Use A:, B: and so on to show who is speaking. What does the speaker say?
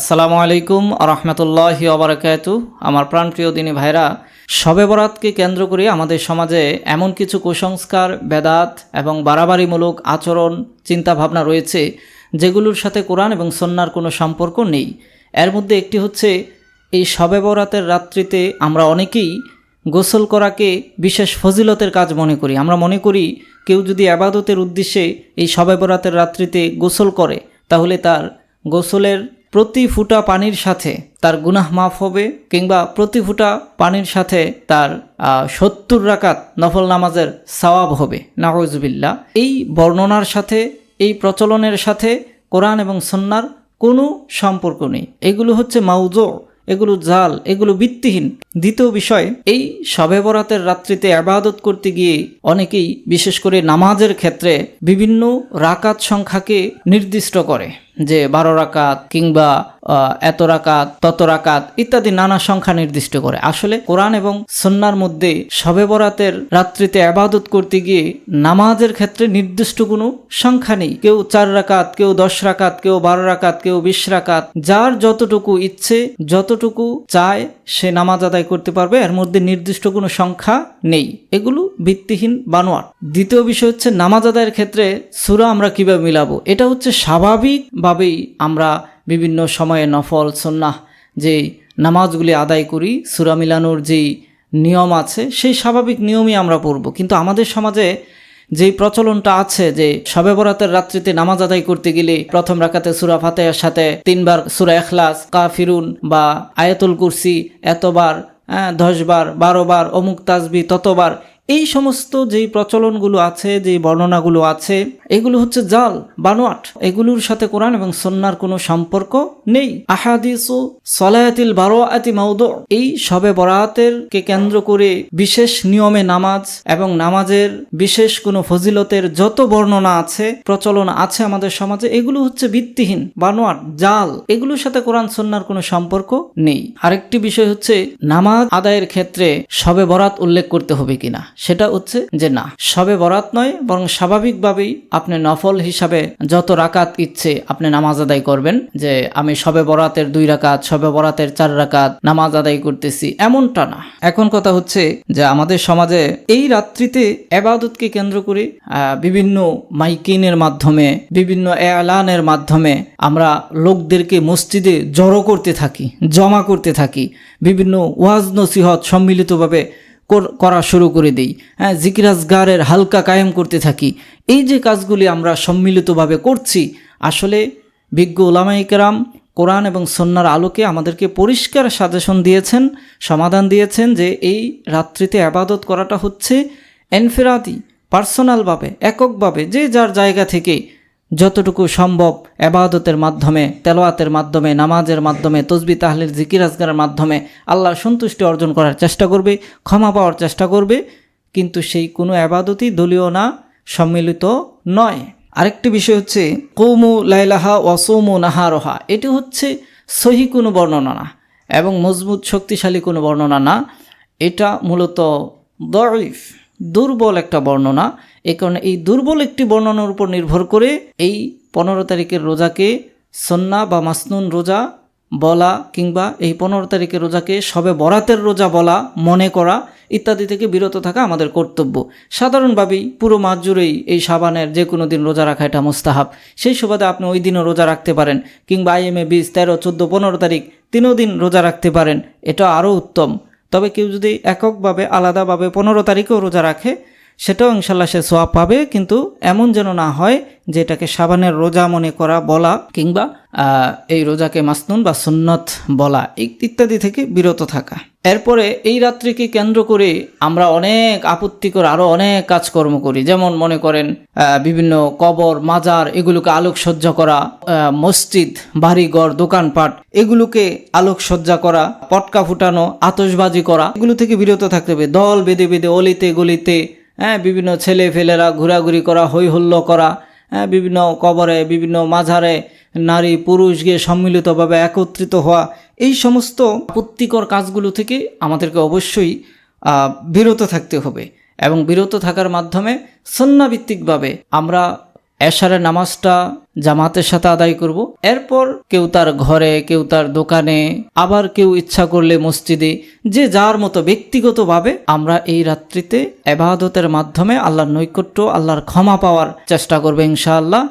A: আসসালামু আলাইকুম রহমতুল্লাহি ওবরাকাত আমার প্রাণপ্রিয় দিনী ভাইরা, শবে বরাতকে কেন্দ্র করে আমাদের সমাজে এমন কিছু কুসংস্কার, বেদাত এবং বাড়াবাড়িমূলক আচরণ, চিন্তাভাবনা রয়েছে, যেগুলোর সাথে কোরআন এবং সন্ন্যার কোনো সম্পর্ক নেই। এর মধ্যে একটি হচ্ছে, এই শবে বরাতের রাত্রিতে আমরা অনেকেই গোসল করাকে বিশেষ ফজিলতের কাজ মনে করি। আমরা মনে করি, কেউ যদি আবাদতের উদ্দেশ্যে এই শবে বরাতের রাত্রিতে গোসল করে, তাহলে তার গোসলের প্রতি ফুটা পানির সাথে তার গুনাহ মাফ হবে কিংবা প্রতি ফুটা পানির সাথে তার সত্তর রাকাত নফল নামাজের সওয়াব হবে। নাহজবিল্লা এই বর্ণনার সাথে, এই প্রচলনের সাথে কোরআন এবং সন্ন্যার কোনো সম্পর্ক নেই। এগুলো হচ্ছে মাউজো এগুলো জাল, এগুলো ভিত্তিহীন। দ্বিতীয় বিষয়, এই শবে বরাতের রাত্রিতে আবাদত করতে গিয়ে অনেকেই, বিশেষ করে নামাজের ক্ষেত্রে, বিভিন্ন রাকাত সংখ্যাকে নির্দিষ্ট করে। যে বারো রাকাত কিংবা এত রাকাত, তত রাকাত ইত্যাদি নানা সংখ্যা নির্দিষ্ট করে। আসলে কোরআন এবং সন্ন্যার মধ্যে শবে বরাতের রাত্রিতে আবাদত করতে গিয়ে নামাজের ক্ষেত্রে নির্দিষ্ট কোনো সংখ্যা নেই। কেউ চার রাকাত, কেউ দশ রাকাত, কেউ বারো রাকাত, কেউ বিশ রাকাত। যার যতটুকু ইচ্ছে, যতটুকু চায়, সে নামাজ আদায় করতে পারবে। এর মধ্যে নির্দিষ্ট কোনো সংখ্যা নেই। এগুলো ভিত্তিহীন বানোয়ার দ্বিতীয় বিষয় হচ্ছে নামাজ আদায়ের ক্ষেত্রে সুরা আমরা কীভাবে মিলাবো? এটা হচ্ছে স্বাভাবিকভাবেই আমরা বিভিন্ন সময়ে নফল সন্ন্যাহ যে নামাজগুলি আদায় করি, সুরা মিলানোর যেই নিয়ম আছে, সেই স্বাভাবিক নিয়মই আমরা পড়ব। কিন্তু আমাদের সমাজে যেই প্রচলনটা আছে যে সবে বরাতের রাত্রিতে নামাজ আদায় করতে গেলে প্রথম রাখাতে সুরা ফাতেহার সাথে তিনবার সুরা এখলাস কাফিরুন বা আয়াতুল কুরসি এতবার হ্যাঁ দশবার, বারোবার, অমুক তাজবি ততবার এই সমস্ত যেই প্রচলনগুলো আছে, যেই বর্ণনাগুলো আছে, এগুলো হচ্ছে জাল, বানোয়াট। এগুলোর সাথে কোরআন এবং সন্ন্যার কোনো সম্পর্ক নেই। আহাদিস সলায়াতিল বারো আতি মাউদ। এই সবে বরাতের কে কেন্দ্র করে বিশেষ নিয়মে নামাজ এবং নামাজের বিশেষ কোনো ফজিলতের যত বর্ণনা আছে, প্রচলন আছে আমাদের সমাজে, এগুলো হচ্ছে ভিত্তিহীন, বানোয়াট, জাল। এগুলোর সাথে কোরআন সন্ন্যার কোনো সম্পর্ক নেই। আরেকটি বিষয় হচ্ছে, নামাজ আদায়ের ক্ষেত্রে সবে বরাত উল্লেখ করতে হবে কিনা? সেটা হচ্ছে যে না। সবে বরাত নয়, বরং স্বাভাবিকভাবেই আপনি নফল হিসাবে যত রাকাত ইচ্ছে আপনি নামাজ আদায় করবেন, যে আমি সবে বরাতের দুই রাকাত, সবে বরাতের চার রাকাত নামাজ আদায় করতেছি, এমনটা না। এখন কথা হচ্ছে যে আমাদের সমাজে এই রাত্রিতে এবাদতকে কেন্দ্র করে বিভিন্ন মাইকিনের মাধ্যমে, বিভিন্ন এলানের মাধ্যমে আমরা লোকদেরকে মসজিদে জড়ো করতে থাকি, জমা করতে থাকি, বিভিন্ন ওয়াজ নসিহত সম্মিলিতভাবে করা শুরু করে দিই। হ্যাঁ জিকিরাজগারের হালকা কায়েম করতে থাকি। এই যে কাজগুলি আমরা সম্মিলিতভাবে করছি, আসলে বিজ্ঞ ওলামাইকেরাম কোরআন এবং সন্ন্যার আলোকে আমাদেরকে পরিষ্কার সাজেশন দিয়েছেন, সমাধান দিয়েছেন যে এই রাত্রিতে আবাদত করাটা হচ্ছে এনফেরাতি পার্সোনালভাবে, এককভাবে, যে যার জায়গা থেকে যতটুকু সম্ভব এবাদতের মাধ্যমে তেলোয়াতের মাধ্যমে, নামাজের মাধ্যমে, তসবি তাহলির জিকির আজগারের মাধ্যমে আল্লাহর সন্তুষ্টি অর্জন করার চেষ্টা করবে, ক্ষমা পাওয়ার চেষ্টা করবে। কিন্তু সেই কোনো আবাদতই দলীয় না, সম্মিলিত নয়। আরেকটি বিষয় হচ্ছে, কৌমু লাইলাহা ওয়াসৌমু নাহারোহা। এটি হচ্ছে সহি কোনো বর্ণনা না এবং মজবুত, শক্তিশালী কোনো বর্ণনা না। এটা মূলত দরিফ দুর্বল একটা বর্ণনা। এ কারণে এই দুর্বল একটি বর্ণনার উপর নির্ভর করে এই পনেরো তারিখের রোজাকে সন্না বা মাসনুন রোজা বলা কিংবা এই পনেরো তারিখের রোজাকে সবে বরাতের রোজা বলা মনে করা ইত্যাদি থেকে বিরত থাকা আমাদের কর্তব্য। সাধারণভাবেই পুরো মাস জুড়েই এই সাবানের যে কোনো দিন রোজা রাখা এটা মোস্তাহাব। সেই সুবাদে আপনি ওই দিনও রোজা রাখতে পারেন কিংবা আইএমএ বিশ, তেরো, চোদ্দ, পনেরো তারিখ তিনও দিন রোজা রাখতে পারেন। এটা আরও উত্তম। তবে কেউ যদি এককভাবে আলাদাভাবে পনেরো তারিখেও রোজা রাখে সেটাও ইনশাল্লাহ সে সোয়াব পাবে, কিন্তু এমন যেন না হয় যে এটাকে সাবানের রোজা মনে করা বলা কিংবা এই রোজাকে মাসনুন বা সুন্নত বলা ইত্যাদি থেকে বিরত থাকা। এরপরে এই রাত্রিকে কেন্দ্র করে আমরা অনেক আপত্তিকর আরও অনেক কাজকর্ম করি। যেমন মনে করেন বিভিন্ন কবর, মাজার এগুলোকে আলোকসজ্জা করা মসজিদ, বাড়িঘর, দোকানপাট এগুলোকে আলোকসজ্জা করা, পটকা ফুটানো আতসবাজি করা এগুলো থেকে বিরত থাকতে হবে। দল বেঁধে বেঁধে, অলিতে, গলিতে হ্যাঁ বিভিন্ন ছেলে ফেলেরা ঘোরাঘুরি করা হৈ হল্ল করা হ্যাঁ বিভিন্ন কবরে, বিভিন্ন মাঝারে নারী পুরুষ গিয়ে সম্মিলিতভাবে একত্রিত হওয়া, এই সমস্ত আপত্তিকর কাজগুলো থেকে আমাদেরকে অবশ্যই বিরত থাকতে হবে। এবং বিরত থাকার মাধ্যমে সন্নাভিত্তিকভাবে আমরা এশারের নামাজটা জামাতের সাথে আদায় করব। এরপর কেউ তার ঘরে, কেউ তার দোকানে, আবার কেউ ইচ্ছা করলে মসজিদে, যে যার মতো ব্যক্তিগতভাবে আমরা এই রাত্রিতে এবাদতের মাধ্যমে আল্লাহর নৈকট্য, আল্লাহর ক্ষমা পাওয়ার চেষ্টা করব ইনশাআল্লাহ।